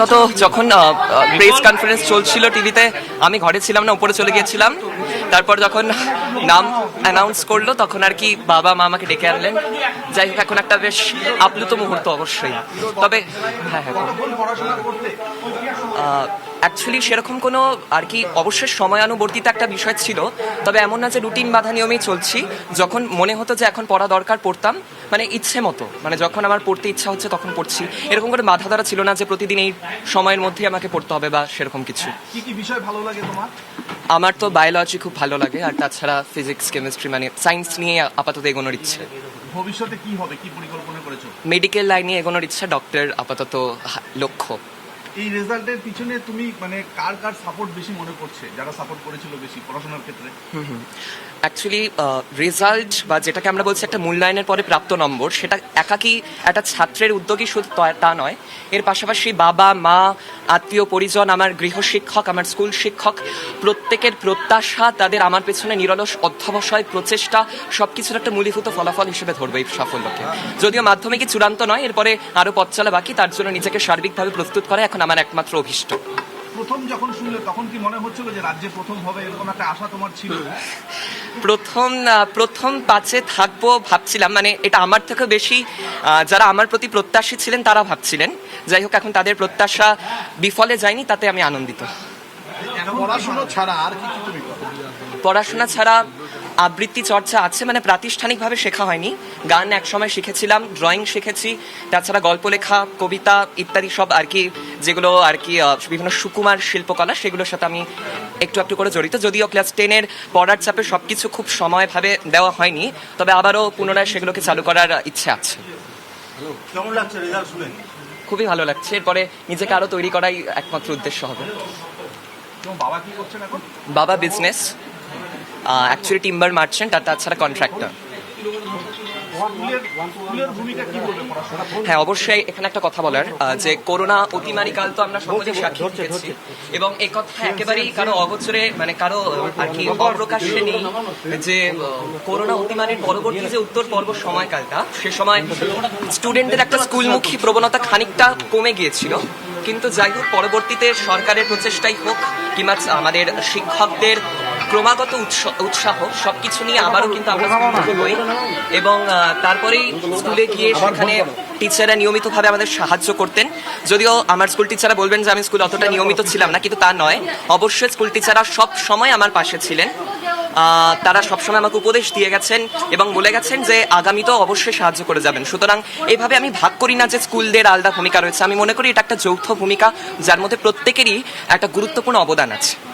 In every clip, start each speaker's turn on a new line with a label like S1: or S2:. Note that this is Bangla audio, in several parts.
S1: তত যখন প্রেস কনফারেন্স চলছিল টিভিতে আমি ঘরে ছিলাম না, উপরে চলে গিয়েছিলাম। তারপর যখন নাম অ্যানাউন্স করল, তখন আর কি বাবা, মা আমাকে ডেকে আনলেন। যাই হোক, এখন একটা বেশ আপ্লুত মুহূর্ত অবশ্যই। তবে হ্যাঁ হ্যাঁ অ্যাকচুয়ালি সেরকম কোনো আর কি অবশ্যই সময়ানুবর্তিত একটা বিষয় ছিল তবে এমন না যে রুটিন বাধা নিয়মেই চলছি। যখন মনে হতো যে এখন পড়া দরকার পড়তাম মানে ইচ্ছে মতো। মানে যখন আমার পড়তে ইচ্ছা হচ্ছে তখন পড়ছি। এরকম করে বাধা দ্বারা ছিল না যে প্রতিদিন এই সময়ের মধ্যে আমাকে পড়তে হবে বা সেরকম কিছু।
S2: কি কি বিষয় ভালো লাগে তোমার?
S1: আমার তো বায়োলজি খুব ভালো লাগে আর তাছাড়া ফিজিক্স কেমিস্ট্রি মানে সায়েন্স নিয়ে আপাতত এগোনোর ইচ্ছে।
S2: ভবিষ্যতে কি হবে? কি পরিকল্পনা করেছ?
S1: মেডিকেল লাইনে এগোনোর ইচ্ছা ডক্টর আপাতত লক্ষ্য।
S2: এই রেজাল্টের পিছনে তুমি মানে কার কার সাপোর্ট বেশি মনে করছে? যারা সাপোর্ট করেছিল বেশি পড়াশোনার ক্ষেত্রে?
S1: অ্যাকচুয়ালি রেজাল্ট বা যেটাকে আমরা বলছি একটা মূল্যায়নের পরে প্রাপ্ত নম্বর, সেটা একাকি একটা ছাত্রের উদ্যোগী শুধু তা নয়। এর পাশাপাশি বাবা, মা, আত্মীয়, পরিজন, আমার গৃহ শিক্ষক আমার স্কুল শিক্ষক, প্রত্যেকের প্রত্যাশা তাদের আমার পেছনে নিরলস অধ্যবসায়, প্রচেষ্টা সব কিছুর একটা মূলীভূত ফলাফল হিসেবে ধরবে এই সাফল্যকে। যদিও মাধ্যমিকই চূড়ান্ত নয়, এরপরে আরও পথ চলা বাকি, তার জন্য নিজেকে সার্বিকভাবে প্রস্তুত করা এখন আমার একমাত্র অভিষ্ট।
S2: প্রথম যখন শুনলে তখন কি মনে হচ্ছিল যে রাজ্যে প্রথম হবে? এরকম একটা আশা তোমার ছিল?
S1: প্রথম প্রথম পাঁচে থাকব ভাবছিলাম মানে এটা আমার থেকে বেশি যারা আমার প্রতি প্রত্যাশী ছিলেন তারা ভাবছিলেন। যাই হোক এখন তাদের প্রত্যাশা বিফলে যায়নি তাতে আমি আনন্দিত।
S2: পড়াশোনা ছাড়া আর কি
S1: পড়াশোনা ছাড়া আবৃত্তি চর্চা আছে মানে প্রাতিষ্ঠানিকভাবে শেখা হয়নি। গান একসময় শিখেছিলাম ড্রয়িং শিখেছি তাছাড়া গল্প লেখা কবিতা ইত্যাদি সব আর কি যেগুলো আর কি বিভিন্ন সুকুমার শিল্পকলা সেগুলোর সাথে আমি একটু একটু করে জড়িত। যদিও ক্লাস টেনের পড়ার চাপে সব কিছু খুব সময়ভাবে দেওয়া হয়নি তবে আবারও পুনরায় সেগুলোকে চালু করার ইচ্ছে আছে। খুবই ভালো লাগছে। এরপরে নিজেকে আরও তৈরি করাই একমাত্র উদ্দেশ্য হবে।
S2: বাবা কি করছেন এখন?
S1: বাবা বিজনেস অ্যাকচুয়ালি টিম্বার মার্চেন্ট আর তাছাড়া কন্ট্রাক্টর হ্যাঁ অবশ্যই এখানে একটা কথা বলার যে করোনা অতিমারি কাল তো আমরা সকলে সাক্ষী থেকেছি এবং এই কথা একেবারেই কারও অগোচরে মানে কারও আর কি অপ্রকাশ্যে নেই যে করোনা অতিমারির পরবর্তী যে উত্তর পর্ব সময়কালটা সে সময় স্টুডেন্টদের একটা স্কুলমুখী প্রবণতা খানিকটা কমে গিয়েছিল। কিন্তু যাই হোক পরবর্তীতে সরকারের প্রচেষ্টাই হোক কিংবা আমাদের শিক্ষকদের ক্রমাগত উৎস- উৎসাহ সবকিছু নিয়ে আবারও কিন্তু আমরা হই এবং তারপরেই স্কুলে গিয়ে সেখানে টিচাররা নিয়মিতভাবে আমাদের সাহায্য করতেন। যদিও আমার স্কুল টিচাররা বলবেন যে আমি স্কুল অতটা নিয়মিত ছিলাম না কিন্তু তা নয়। অবশ্যই স্কুল টিচাররা সব সময় আমার পাশে ছিলেন। তারা সবসময় আমাকে উপদেশ দিয়ে গেছেন এবং বলে গেছেন যে আগামীতেও অবশ্যই সাহায্য করে যাবেন। সুতরাং এইভাবে আমি ভাগ করি না যে স্কুলদের আলাদা ভূমিকা রয়েছে। আমি মনে করি এটা একটা যৌথ ভূমিকা যার মধ্যে প্রত্যেকেরই একটা গুরুত্বপূর্ণ অবদান আছে।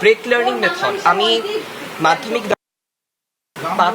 S1: ব্রেক লার্নিং মেথড আমি মাধ্যমিক পাথ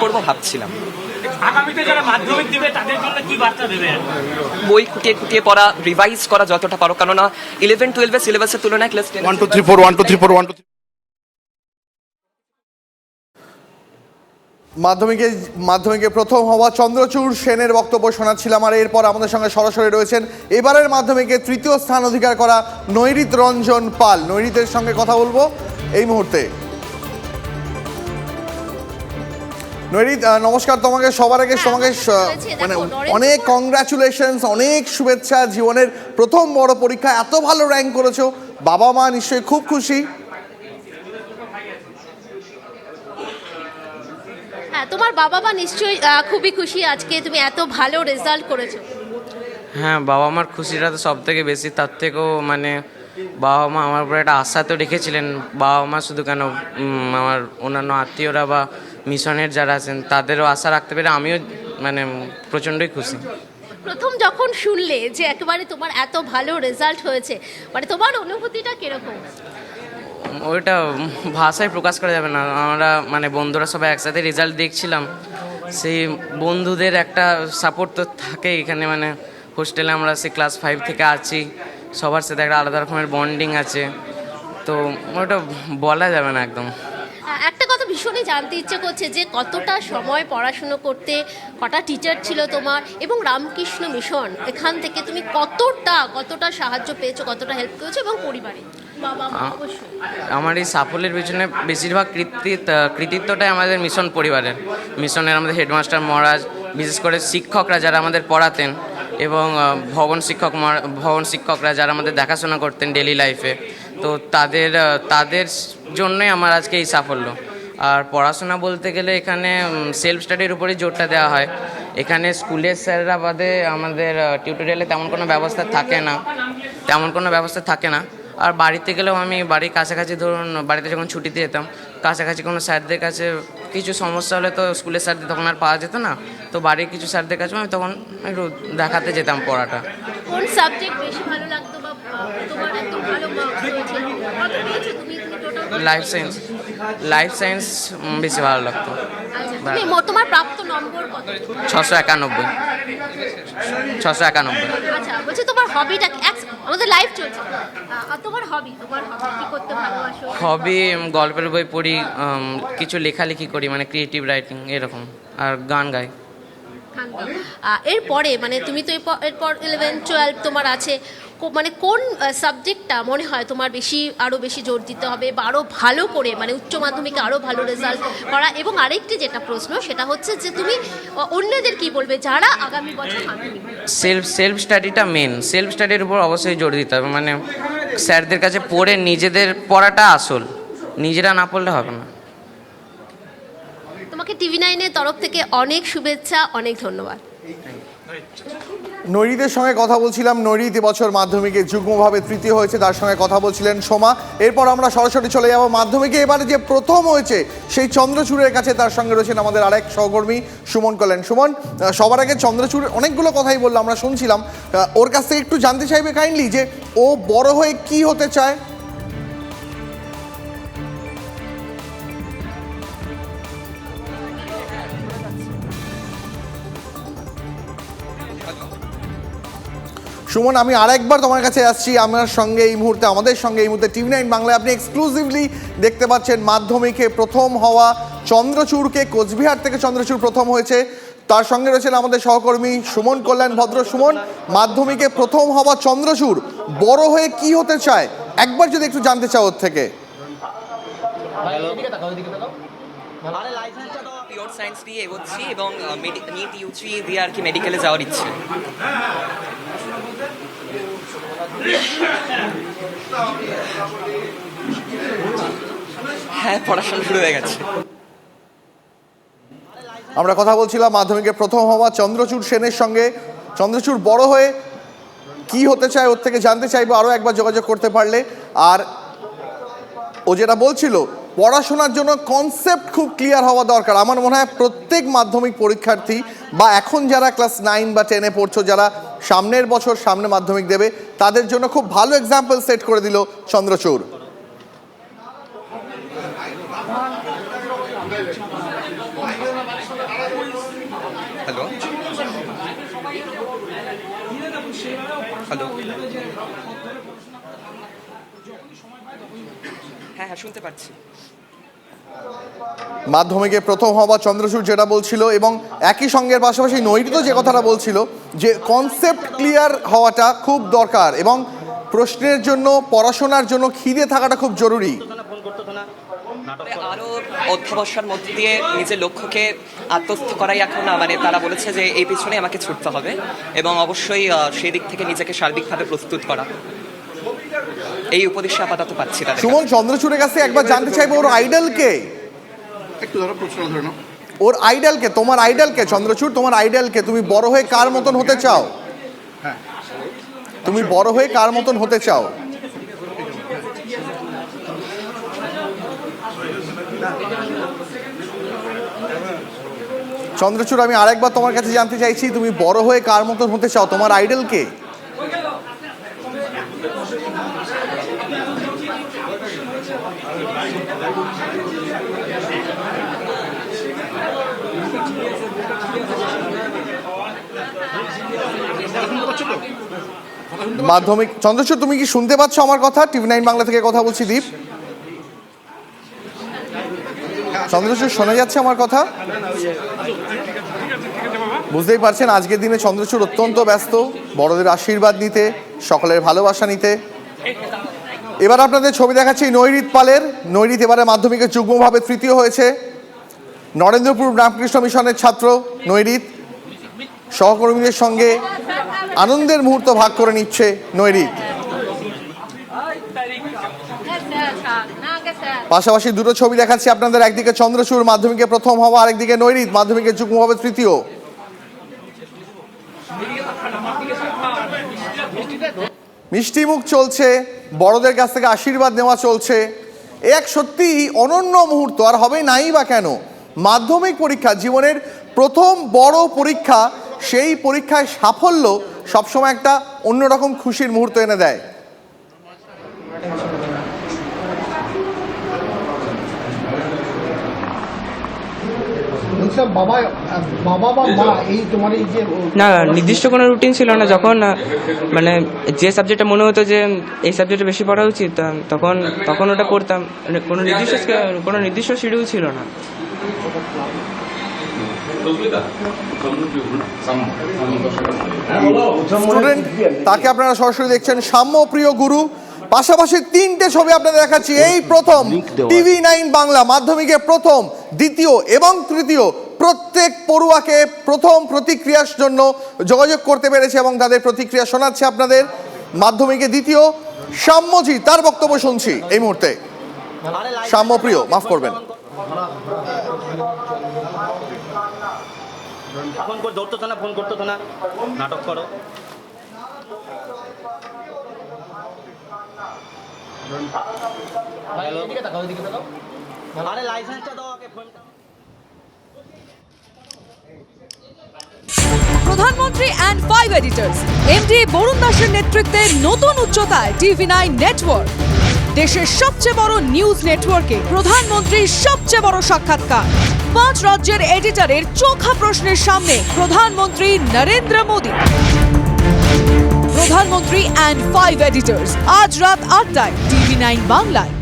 S1: করব ভাবছিলাম।
S3: আগামীতে যারা মাধ্যমিক দিবে তাদের জন্য কি বার্তা দেবে?
S1: বই খুঁটিয়ে খুঁটিয়ে পড়া রিভাইজ করা যতটা পারো। কেননা ইলেভেন টুয়েলভের সিলেবাসের তুলনায় class
S4: one two three four one two three four one two মাধ্যমিকে মাধ্যমিকে প্রথম হওয়া চন্দ্রচূড় সেনের বক্তব্য শোনাচ্ছিলাম আর এরপর আমাদের সঙ্গে সরাসরি রয়েছেন এবারের মাধ্যমিকে তৃতীয় স্থান অধিকার করা নৈরিত রঞ্জন পাল। নৈরিতের সঙ্গে কথা বলব এই মুহূর্তে। নৈরিত নমস্কার তোমাকে সবার আগে তোমাকে
S5: হয়েছে, দেখো,
S4: মানে অনেক কংগ্রাচুলেশনস অনেক শুভেচ্ছা জীবনের প্রথম বড় পরীক্ষা এত ভালো র্যাঙ্ক করেছ। বাবা মা নিশ্চয়ই খুব খুশি।
S5: হ্যাঁ তোমার বাবা মা নিশ্চয়ই খুবই খুশি আজকে তুমি এত ভালো রেজাল্ট করেছ। হ্যাঁ বাবা মার খুশিটা তো সব থেকে বেশি তার থেকেও মানে বাবা মা আমার উপরে একটা আশা তো রেখেছিলেন। বাবা মা শুধু কেন আমার অন্যান্য আত্মীয়রা বা মিশনের যারা আছেন তাদেরও আশা রাখতে পেরে আমিও মানে প্রচণ্ডই খুশি।
S6: প্রথম যখন শুনলে যে একেবারে তোমার এত ভালো রেজাল্ট হয়েছে মানে তোমার অনুভূতিটা কীরকম?
S5: ওইটা ভাষায় প্রকাশ করা যাবে না। আমরা মানে বন্ধুরা সবাই একসাথে রেজাল্ট দেখছিলাম। সেই বন্ধুদের একটা সাপোর্ট তো থাকে এখানে মানে হোস্টেলে আমরা সেই ক্লাস ফাইভ থেকে আছি। সবার সাথে একটা আলাদা রকমের বন্ডিং আছে। তো ওটা বলা যাবে না একদম।
S6: ভীষণই জানতে ইচ্ছে করছে যে কতটা সময় পড়াশুনো করতে কটা টিচার ছিল তোমার এবং রামকৃষ্ণ মিশন এখান থেকে তুমি কতটা কতটা সাহায্য পেয়েছ কতটা হেল্প করেছ এবং পরিবারে?
S5: আমার এই সাফল্যের পিছনে বেশিরভাগ কৃতিত্ব কৃতিত্বটাই আমাদের মিশন পরিবারের। মিশনের আমাদের হেডমাস্টার মহারাজ বিশেষ করে শিক্ষকরা যারা আমাদের পড়াতেন এবং ভবন শিক্ষক ভবন শিক্ষকরা যারা আমাদের দেখাশোনা করতেন ডেলি লাইফে তো তাদের তাদের জন্যই আমার আজকে এই সাফল্য। আর পড়াশোনা বলতে গেলে এখানে সেলফ স্টাডির উপরেই জোরটা দেওয়া হয়। এখানে স্কুলের স্যাররা বাদে আমাদের টিউটোরিয়ালে তেমন কোনো ব্যবস্থা থাকে না। তেমন কোনো ব্যবস্থা থাকে না। আর বাড়িতে গেলেও আমি বাড়ির কাছাকাছি ধরুন বাড়িতে যখন ছুটিতে যেতাম কাছাকাছি কোনো স্যারদের কাছে কিছু সমস্যা হলে তো স্কুলের স্যারদের তখন আর পাওয়া যেত না। তো বাড়ির কিছু স্যারদের কাছে আমি তখন একটু দেখাতে যেতাম পড়াটা।
S6: কোন সাবজেক্ট বেশি ভালো লাগতো বা তোমার একদম ভালো মার্কস হয়েছে কত পেয়েছ তুমি total
S5: life science life science বেশি ভালো লাগতো।
S6: তোমার প্রাপ্ত নম্বর কত?
S5: ছশো একানব্বই। ছশো একানব্বই।
S6: আচ্ছা বলছি তোমার হবিটা আমাদের লাইফ চলছে। তোমার হবি তোমার হবি কি করতে ভালোবাসো?
S5: হবি গল্পের বই পড়ি কিছু লেখালেখি করি মানে ক্রিয়েটিভ রাইটিং এরকম আর গান গাই।
S6: এরপরে মানে তুমি তো এরপর- ইলেভেন টুয়েলভ তোমার আছে মানে কোন সাবজেক্টটা মনে হয় তোমার বেশি আরও বেশি জোর দিতে হবে বা আরও ভালো করে মানে উচ্চ মাধ্যমিকে আরও ভালো রেজাল্ট করা? এবং আরেকটি যেটা প্রশ্ন, সেটা হচ্ছে যে তুমি অন্যদের কি বলবে? যারা আগামী বছর?
S5: সেলফ সেলফ স্টাডিটা মেন সেলফ স্টাডির উপর অবশ্যই জোর দিতে হবে। মানে স্যারদের কাছে পড়ে নিজেদের পড়াটা আসল। নিজেরা না পড়লে হবে না।
S6: তোমাকে টিভি নাইনের তরফ থেকে অনেক শুভেচ্ছা, অনেক ধন্যবাদ।
S4: নৈরিতের সঙ্গে কথা বলছিলাম, নৈরিত এবছর মাধ্যমিকে যুগ্মভাবে তৃতীয় হয়েছে, তার সঙ্গে কথা বলছিলেন সোমা। এরপর আমরা সরাসরি চলে যাব মাধ্যমিকে। এবারে যে প্রথম হয়েছে, সেই চন্দ্রচূড়ের কাছে তার সঙ্গে রয়েছেন আমাদের আরেক সহকর্মী সুমন কলেন সুমন সবার আগে চন্দ্রচূড়, অনেকগুলো কথাই বলল, আমরা শুনছিলাম। ওর কাছ থেকে একটু জানতে চাইবে কাইন্ডলি যে ও বড় হয়ে কি হতে চায়? সুমন, আমি আরেকবার তোমার কাছে আসছি। আমার সঙ্গে এই মুহূর্তে, আমাদের সঙ্গে এই মুহূর্তে টিভি নাইন বাংলায় আপনি এক্সক্লুসিভলি দেখতে পাচ্ছেন মাধ্যমিকে প্রথম হওয়া চন্দ্রচূড়কে, কোচবিহার থেকে চন্দ্রচূড় প্রথম হয়েছে। তার সঙ্গে রয়েছেন আমাদের সহকর্মী সুমন কল্যাণ ভদ্র। সুমন, মাধ্যমিকে প্রথম হওয়া চন্দ্রচূড় বড় হয়ে কি হতে চায়? একবার যদি একটু জানতে চাও ওর থেকে।
S1: পিওর সায়েন্স দিয়ে এগোচ্ছি এবং নিট ইউজি দিয়ে আর কি মেডিকেলে যাওয়ার ইচ্ছে। হ্যাঁ পড়াশোনা শুরু হয়ে গেছে।
S4: আমরা কথা বলছিলাম মাধ্যমিকে প্রথম হওয়া চন্দ্রচূড় সেনের সঙ্গে। চন্দ্রচূড় বড় হয়ে কি হতে চায় ওর থেকে জানতে চাইব, আরও একবার যোগাযোগ করতে পারলে। আর ও যেটা বলছিল পড়াশোনার জন্য কনসেপ্ট খুব ক্লিয়ার হওয়া দরকার। আমার মনে হয় প্রত্যেক মাধ্যমিক পরীক্ষার্থী বা এখন যারা ক্লাস নাইন বা টেনে পড়ছো যারা সামনের বছর সামনে মাধ্যমিক দেবে তাদের জন্য খুব ভালো এক্সাম্পল সেট করে দিল চন্দ্রচূড়।
S1: হ্যালো হ্যালো হ্যাঁ হ্যাঁ শুনতে পাচ্ছি।
S4: মাধ্যমিকে প্রথম হওয়া চন্দ্রচূড় যেটা বলছিল এবং একই সঙ্গের পাশাপাশি নৈরিত যে কথাটা বলছিল যে কনসেপ্ট ক্লিয়ার হওয়াটা খুব দরকার এবং প্রশ্নের জন্য পড়াশোনার জন্য খিদে থাকাটা খুব জরুরি।
S1: তবে আরও অধ্যাবসার মধ্যে দিয়ে নিজের লক্ষ্যকে আত্মস্থ করাই এখন মানে তারা বলেছে যে এই পিছনে আমাকে ছুটতে হবে এবং অবশ্যই সেই দিক থেকে নিজেকে সার্বিকভাবে প্রস্তুত করা। এই উপদেশ আপাতত পাচ্ছি
S4: সুমন চন্দ্রচূড়ের কাছে একবার জানতে চাইব ওর আইডলকে
S2: একটু ধরো প্রশ্ন ধরে নাও।
S4: ওর আইডলকে তোমার আইডলকে চন্দ্রচূড় তোমার আইডলকে তুমি বড় হয়ে কার মতন হতে চাও?
S2: হ্যাঁ।
S4: তুমি বড় হয়ে কার মতন হতে চাও? চন্দ্রচূড় আমি আরেকবার তোমার কাছে জানতে চাইছি তুমি বড় হয়ে কার মতন হতে চাও? তোমার আইডল কে? মাধ্যমিক চন্দ্রচূড়, তুমি কি শুনতে পাচ্ছ আমার কথা? টিভি নাইন বাংলা থেকে কথা বলছি, দীপ। চন্দ্রচূড় শোনা যাচ্ছে আমার কথা? বুঝতেই পারছেন, আজকের দিনে চন্দ্রচূড় অত্যন্ত ব্যস্ত, বড়দের আশীর্বাদ নিতে, সকলের ভালোবাসা নিতে। এবার আপনাদের ছবি দেখাচ্ছি নৈরিত পালের। নৈরিত এবারে মাধ্যমিকে যুগ্মভাবে তৃতীয় হয়েছে। নরেন্দ্রপুর রামকৃষ্ণ মিশনের ছাত্র নৈরিত। সহকর্মীদের সঙ্গে আনন্দের মুহূর্ত ভাগ করে নিচ্ছে নৈরিত। পাশাপাশি দুটো ছবি দেখাচ্ছি আপনাদের, একদিকে চন্দ্রচূড় মাধ্যমিকে প্রথম হওয়া, আরেকদিকে নৈরিত মাধ্যমিকে যুগ্মভাবে তৃতীয়। মিষ্টি মুখ চলছে, বড়দের কাছ থেকে আশীর্বাদ নেওয়া চলছে। এক সত্যি অনন্য মুহূর্ত, আর হবে নাই বা কেন? মাধ্যমিক পরীক্ষা, জীবনের প্রথম বড় পরীক্ষা, সেই পরীক্ষায় সাফল্য সবসময় একটা অন্যরকম খুশির মুহূর্ত এনে দেয়।
S7: বাবা বাবা বা মা এই তোমার এই যে
S8: না নির্দিষ্ট কোনো রুটিন ছিল না। যখন মানে যে সাবজেক্টটা মনে হতো যে এই সাবজেক্টে বেশি পড়া উচিত তখন তখন ওটা পড়তাম মানে কোনো নির্দিষ্ট কোনো নির্দিষ্ট শিডিউল ছিল না।
S4: স্টুডেন্ট তাকে আপনারা সরাসরি দেখছেন। সাম্যপ্রিয় গুরু পাশাপাশি তিনটে ছবি আপনাদের দেখাচ্ছি। এই প্রথম টিভি নাইন বাংলা মাধ্যমিকে প্রথম দ্বিতীয় এবং তৃতীয় প্রত্যেক পড়ুয়াকে প্রথম প্রতিক্রিয়ার জন্য যোগাযোগ করতে পেরেছে এবং তাদের প্রতিক্রিয়া শোনাচ্ছে আপনাদের। মাধ্যমিকে দ্বিতীয় সাম্যজি তার বক্তব্য শুনছি এই মুহূর্তে। সাম্যপ্রিয় মাফ করবেন।
S9: ফোন করে ধরতো না ফোন করতো না নাটক করো।
S10: প্রধানমন্ত্রী and five editors MD Barun দাসের নেতৃত্বে নতুন উচ্চতায় টিভি নাইন নেটওয়ার্ক দেশের সবচেয়ে বড় নিউজ নেটওয়ার্কে প্রধানমন্ত্রীর সবচেয়ে বড় সাক্ষাৎকার। পাঁচ রাজ্যের এডিটরের চোখা প্রশ্নের সামনে প্রধানমন্ত্রী নরেন্দ্র মোদী। প্রধানমন্ত্রী অ্যান্ড ফাইভ এডিটর্স আজ রাত আটটায় টিভি নাইন বাংলায়।